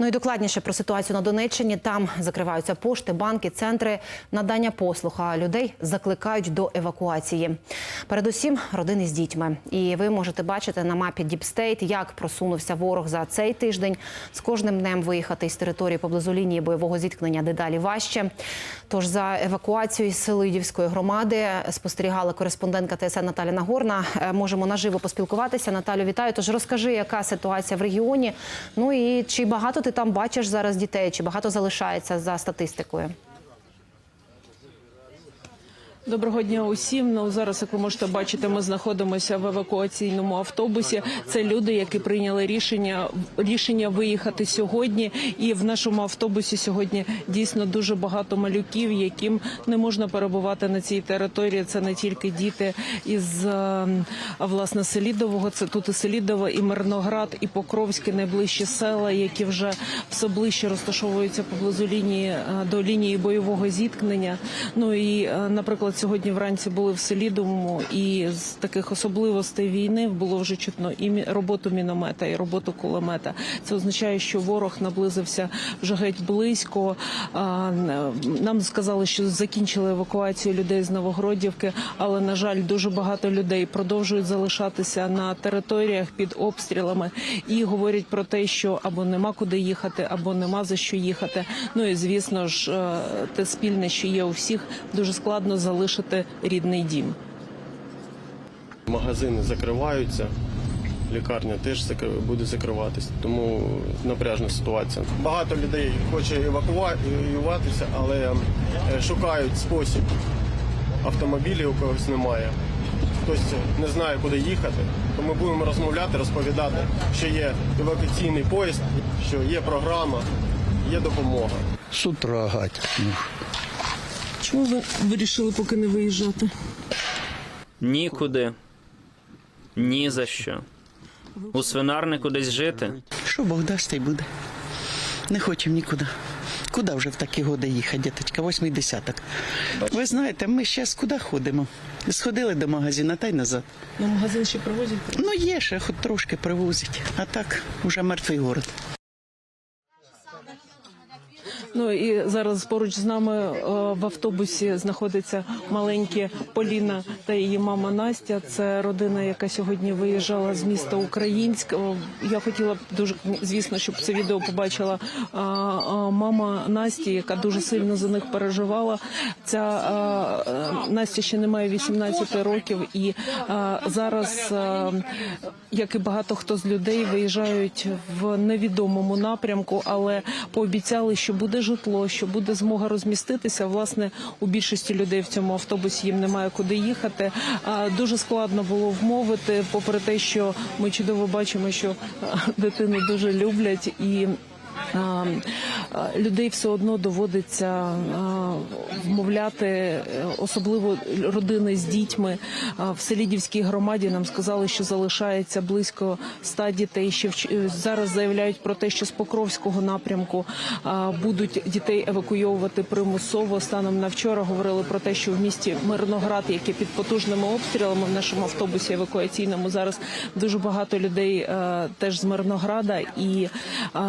Ну і докладніше про ситуацію на Донеччині. Там закриваються пошти, банки, центри надання послуг. А людей закликають до евакуації. Передусім, родини з дітьми. І ви можете бачити на мапі Діпстейт, як просунувся ворог за цей тиждень. З кожним днем виїхати із території поблизу лінії бойового зіткнення дедалі важче. Тож за евакуацією з Селидівської громади спостерігала кореспондентка ТСН Наталя Нагорна. Е, Можемо наживо поспілкуватися. Наталю, вітаю. Тож розкажи, яка ситуація в регіоні. Ну і чи багато ти там бачиш зараз дітей, чи багато залишається за статистикою? Доброго дня усім. Ну зараз, як ви можете бачити, ми знаходимося в евакуаційному автобусі. Це люди, які прийняли рішення рішення виїхати сьогодні. І в нашому автобусі сьогодні дійсно дуже багато малюків, яким не можна перебувати на цій території. Це не тільки діти із е, власне Селідового, це тут і Селідово, і Мирноград, і Покровське, найближчі села, які вже все ближче розташовуються поблизу лінії е, до лінії бойового зіткнення. Ну і, е, наприклад, сьогодні вранці були в селі Селідовому, і з таких особливостей війни було вже чутно і роботу міномета, і роботу кулемета. Це означає, що ворог наблизився вже геть близько. Нам сказали, що закінчили евакуацію людей з Новогродівки, але на жаль, дуже багато людей продовжують залишатися на територіях під обстрілами і говорять про те, що або нема куди їхати, або нема за що їхати. Ну і звісно ж, е, те спільне, що є у всіх, дуже складно залишити рідний дім. Магазини закриваються, лікарня теж буде закриватися, тому напряжна ситуація. Багато людей хоче евакуюватися, але е, шукають спосіб. Автомобілів у когось немає. Хтось не знає, куди їхати. То ми будемо розмовляти, розповідати, що є евакуаційний поїзд, що є програма, є допомога. С утра гать. Чому ви вирішили поки не виїжджати? Нікуди. Ні за що. У свинарнику десь жити. Що Бог дасть, та й буде. Не хочемо нікуди. Куди вже в такі годи їхати, діточка? Восьмий десяток. Ви знаєте, ми зараз куди ходимо? Сходили до магазину та й назад. На магазин ще привозять? Ну, є ще, хоч трошки привозять. А так, вже мертвий город. Ну і зараз поруч з нами е, в автобусі знаходиться маленькі Поліна та її мама Настя. Це родина, яка сьогодні виїжджала з міста Українськ. Я хотіла б дуже звісно, щоб це відео побачила а, а, мама Насті, яка дуже сильно за них переживала. Ця е, Настя ще не має 18 років, і зараз, як і багато хто з людей, виїжджають в невідомому напрямку, але пообіцяли, що буде житло, що буде змога розміститися. Власне, у більшості людей в цьому автобусі їм немає куди їхати. Дуже складно було вмовити, попри те, що ми чудово бачимо, що дитину дуже люблять і. Людей все одно доводиться вмовляти, е, особливо родини з дітьми. В Селідівській громаді нам сказали, що залишається близько ста дітей. Ще е, зараз заявляють про те, що з Покровського напрямку будуть дітей евакуйовувати примусово. Станом на вчора говорили про те, що в місті Мирноград, яке під потужними обстрілами в нашому автобусі евакуаційному зараз дуже багато людей е, теж з Мирнограда, і е,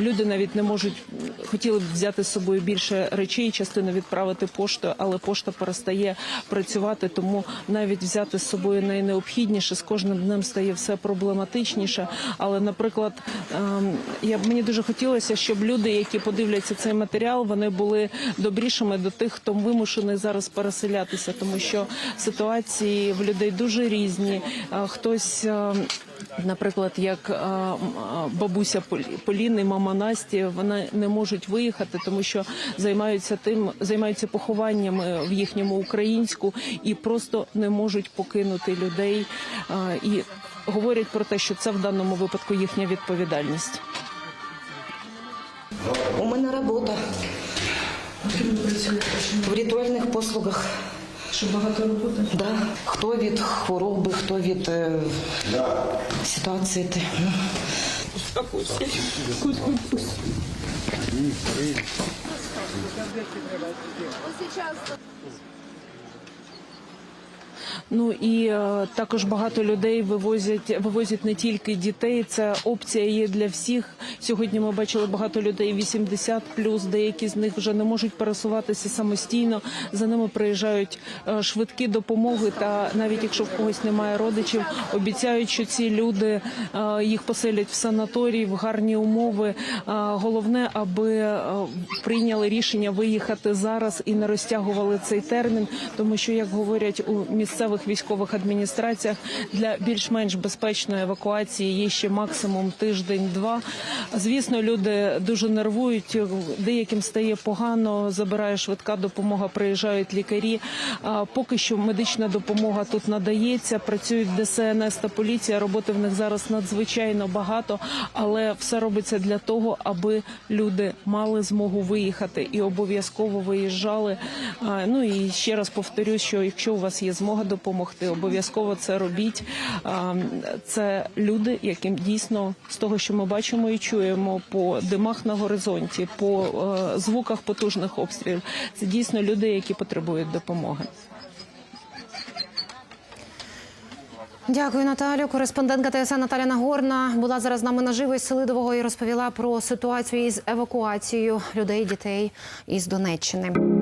люди навіть не можуть хотіли б взяти з собою більше речей, частину відправити поштою, але пошта перестає працювати. Тому навіть взяти з собою найнеобхідніше з кожним днем стає все проблематичніше. Але, наприклад, ем, я мені дуже хотілося, щоб люди, які подивляться цей матеріал, вони були добрішими до тих, хто вимушений зараз переселятися, тому що ситуації в людей дуже різні. Е, Хтось. Наприклад, як е, е, бабуся Поліни, мама Насті, вони не можуть виїхати, тому що займаються тим, займаються похованнями в їхньому українську і просто не можуть покинути людей. е, І говорять про те, що це в даному випадку їхня відповідальність. У мене робота в ритуальних послугах. Що багато роботи? Да. Хто від хвороби, хто від е, ситуації. Ти. Ну і е, також багато людей вивозять вивозять не тільки дітей. Це опція є для всіх. Сьогодні ми бачили багато людей 80 Деякі з них вже не можуть пересуватися самостійно. За ними приїжджають е, швидкі допомоги. Та навіть якщо в когось немає родичів, обіцяють, що ці люди е, їх поселять в санаторій, в гарні умови. Головне, аби прийняли рішення виїхати зараз і не розтягували цей термін, тому що, як говорять у місцевих військових адміністраціях, для більш-менш безпечної евакуації є ще максимум тиждень-два. Звісно, люди дуже нервують. Деяким стає погано, забирає швидка допомога, приїжджають лікарі. Поки що медична допомога тут надається. Працюють ДСНС та поліція. Роботи в них зараз надзвичайно багато, але все робиться для того, аби люди мали змогу виїхати і обов'язково виїжджали. Ну і ще раз повторюю, що якщо у вас є змога допомогти, обов'язково це робіть. Це люди, яким дійсно з того, що ми бачимо і чуємо по димах на горизонті, по е, звуках потужних обстрілів, це дійсно люди, які потребують допомоги. Дякую, Наталю. Кореспондентка ТСН Наталя Нагорна була зараз з нами наживо із Селидового і розповіла про ситуацію із евакуацією людей, дітей із Донеччини.